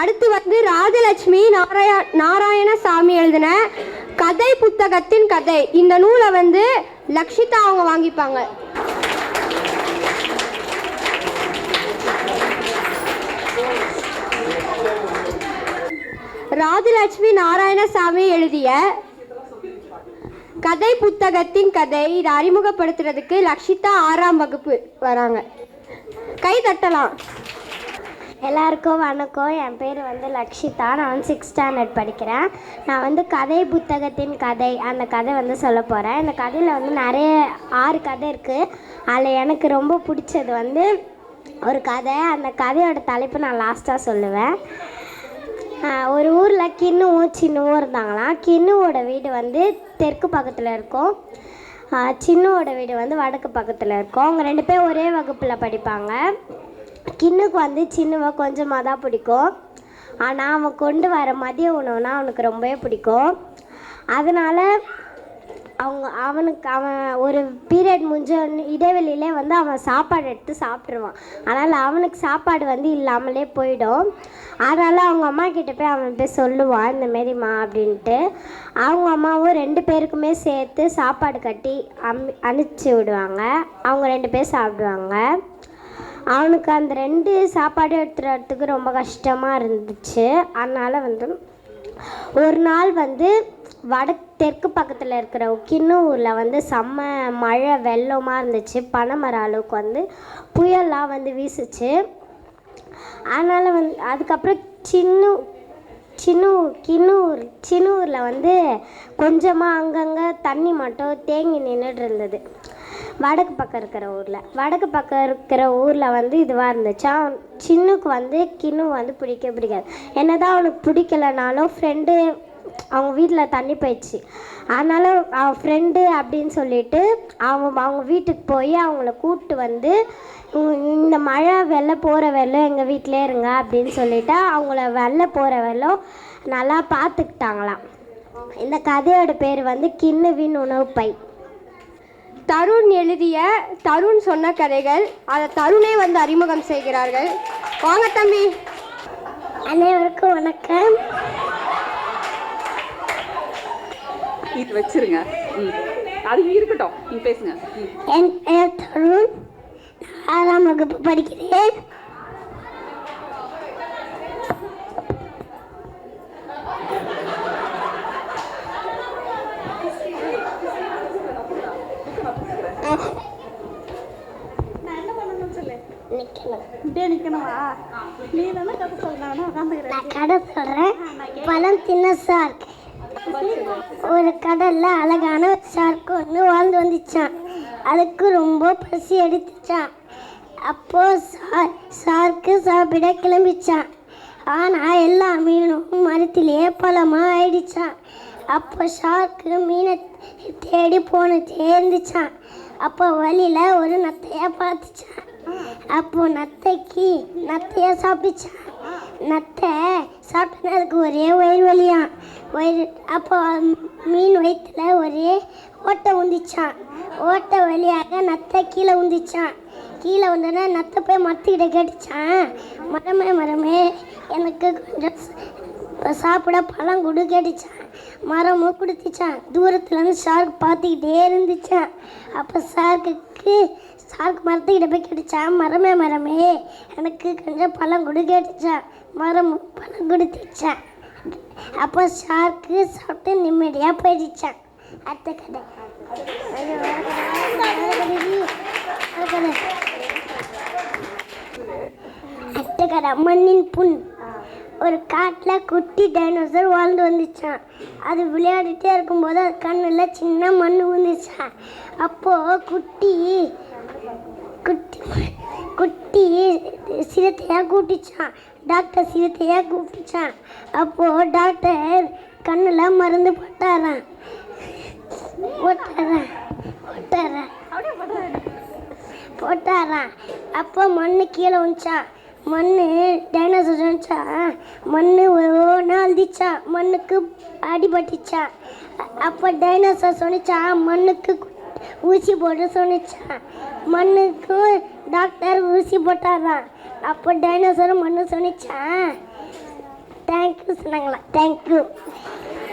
அடுத்து வந்து ராஜலட்சுமி நாராய நாராயணசாமி எழுதின கதை புத்தகத்தின் கதை. இந்த நூலை வந்து லக்ஷிதா அவங்க வாங்கிப்பாங்க. ராஜலட்சுமி நாராயணசாமி எழுதிய கதை புத்தகத்தின் கதை இதை அறிமுகப்படுத்துறதுக்கு லக்ஷிதா ஆறாம் வகுப்பு வராங்க. கை தட்டலாம். எல்லாருக்கும் வணக்கம். என் பேர் வந்து லக்ஷிதா. நான் வந்து சிக்ஸ் ஸ்டாண்டர்ட் படிக்கிறேன். நான் வந்து கதை புத்தகத்தின் கதை அந்த கதை வந்து சொல்ல போகிறேன் இந்த கதையில் வந்து நிறைய ஆறு கதை இருக்குது அதில் எனக்கு ரொம்ப பிடிச்சது வந்து ஒரு கதை. அந்த கதையோட தலைப்பு நான் லாஸ்ட்டாக சொல்லுவேன். ஒரு ஊரில் கிண்ணுவும் சின்னுவும் இருந்தாங்களாம். கிண்ணுவோட வீடு வந்து தெற்கு பக்கத்தில் இருக்கும். சின்னுவோட வீடு வந்து வடக்கு பக்கத்தில் இருக்கும். அவங்க ரெண்டு பேரும் ஒரே வகுப்பில் படிப்பாங்க. கிண்ணுக்கு வந்து சின்னவன் கொஞ்சமாக தான் பிடிக்கும். ஆனால் அவன் கொண்டு வர மதிய உணவுனா அவனுக்கு ரொம்பவே பிடிக்கும். அதனால் அவங்க அவனுக்கு அவன் ஒரு பீரியட் முடிஞ்ச இடைவெளியிலே வந்து அவன் சாப்பாடு எடுத்து சாப்பிட்ருவான் அதனால் அவனுக்கு சாப்பாடு வந்து இல்லாமலே போயிடும். அதனால் அவங்க அம்மா கிட்ட போய் அவன் போய் சொல்லுவான் இந்த மாரிம்மா அப்படின்ட்டு. அவங்க அம்மாவும் ரெண்டு பேருக்குமே சேர்த்து சாப்பாடு கட்டி அம் அனுப்பிச்சி விடுவாங்க. அவங்க ரெண்டு பேர் சாப்பிடுவாங்க. அவனுக்கு அந்த ரெண்டு சாப்பாடு எடுத்துகிட்டு வரத்துக்கு ரொம்ப கஷ்டமாக இருந்துச்சு. அதனால் வந்து ஒரு நாள் வந்து வட தெற்கு பக்கத்தில் இருக்கிற கிண்ணூரில் வந்து செம்ம மழை வெள்ளமாக இருந்துச்சு. பனைமர அளவுக்கு வந்து புயல்லாம் வந்து வீசுச்சு. அதனால் வந்து அதுக்கப்புறம் சின்ன சின்ன கிண்ணூர் சின்னூரில் வந்து கொஞ்சமாக அங்கங்கே தண்ணி மட்டும் தேங்கி நின்றுட்டு இருந்தது. வடக்கு பக்கம் இருக்கிற ஊரில். வடக்கு பக்கம் இருக்கிற ஊரில் வந்து இதுவாக இருந்துச்சு? அவன் சின்னுக்கு வந்து கிண்ணு வந்து பிடிக்க பிடிக்காது. என்ன தான் அவனுக்கு பிடிக்கலனாலும் ஃப்ரெண்டு அவங்க வீட்டில் தண்ணி போயிடுச்சு. அதனால் அவன் ஃப்ரெண்டு அப்படின்னு சொல்லிட்டு அவன் அவங்க வீட்டுக்கு போய் அவங்கள கூப்பிட்டு வந்து இந்த மழை வெள்ளை போகிற வெள்ளம் எங்கள் வீட்டிலே இருங்க அப்படின்னு சொல்லிட்டு அவங்கள வெள்ளை போகிற வெள்ளம் நல்லா பார்த்துக்கிட்டாங்களாம் இந்த கதையோட பேர் வந்து கிண்ணுவின் உணவு பை தருண் எழுதிய தருண் சொன்ன கதைகள் அதை தருணே வந்து அறிமுகம் செய்கிறார்கள். வாங்க தம்பி. அனைவருக்கும் வணக்கம். இது வச்சிருங்க. அது இருக்கட்டும். நீங்க பேசுங்க. என் பெயர் தருண். ஆறாம் வகுப்பு படிக்கிறேன். நிக்கணும். இப்படியே நிக்கணுமா? நீ தானே கதை சொல்லணும் உட்காந்துக்கிறேன் நான் கடை சொல்கிறேன் பழம் தின்ன ஷார்க் ஒரு கடல்ல அழகான ஷார்க் ஒன்று வாழ்ந்து வந்துச்சான். அதுக்கு ரொம்ப பசி எடுத்துச்சான். அப்போ ஷார் ஷார்க்கு சாப்பிட கிளம்பிச்சான். ஆனால் எல்லா மீனும் மரத்திலேயே பழமாக ஆயிடுச்சான். அப்போ ஷார்க்கு மீனை தேடி போனதே இருந்துச்சான் அப்போ வழியில் ஒரு நத்தையை பார்த்துச்சான் அப்போ நத்தைக்கு நத்தையை சாப்பிச்சான் நத்தை சாப்பிட்டதுக்கு ஒரே வயிறு வலியாம். வயிறு அப்போ மீன் வயிற்றுல ஒரே ஓட்டை உந்திச்சான் ஓட்டை வழியாக நத்தை கீழே உந்திச்சான் கீழே வந்தோடனே நத்தை போய் மரத்துக்கிட்ட கேட்டுச்சான் மரமே மரமே எனக்கு கொஞ்சம் சாப்பிட பழம் கொடு கேட்டுச்சான் மரமும் கொடுத்துச்சான் தூரத்துலேருந்து ஷார்க் பார்த்துக்கிட்டே இருந்துச்சான். அப்போ ஷார்க்குக்கு ஷார்க் மரத்துக்கிட்ட போய் கேட்டுச்சான் மரமே மரமே எனக்கு கொஞ்சம் பழம் கொடு கேட்டுச்சான் மரமும் பழம் கொடுத்துச்சான். அப்போ ஷார்க்கு சாப்பிட்டு நிம்மதியாக போயிடுச்சான். அடுத்த கதை. கதை. அடுத்த கதை. மண்ணின் புண். ஒரு காட்டில் குட்டி டைனோசர் வாழ்ந்து வந்துச்சான். அது விளையாடிட்டே இருக்கும்போது அது கண்ணில் சின்ன மண் வந்துச்சான் அப்போது குட்டி குட்டி குட்டி சிறுத்தையாக கூட்டிச்சான் டாக்டர் சிறுத்தையாக கூப்பிட்டுச்சான். அப்போது டாக்டர் கண்ணில் மருந்து போட்டாரான் போட்டாரான் போட்டாரான் போட்டாரான் அப்போ மண்ணு கீழே வந்துச்சான் மண் டைனோசர் வந்துச்சா மண் ஒன்று அழுதிச்சா மண்ணுக்கு அடிபட்டுச்சா அப்போ டைனோசர் சொன்னிச்சா மண்ணுக்கு ஊசி போட்டு சொன்னிச்சா. மண்ணுக்கு டாக்டர் ஊசி போட்டாராம் அப்போ டைனோசர் மண்ணு சொன்னிச்சா. சொன்னாங்களா. தேங்க்யூ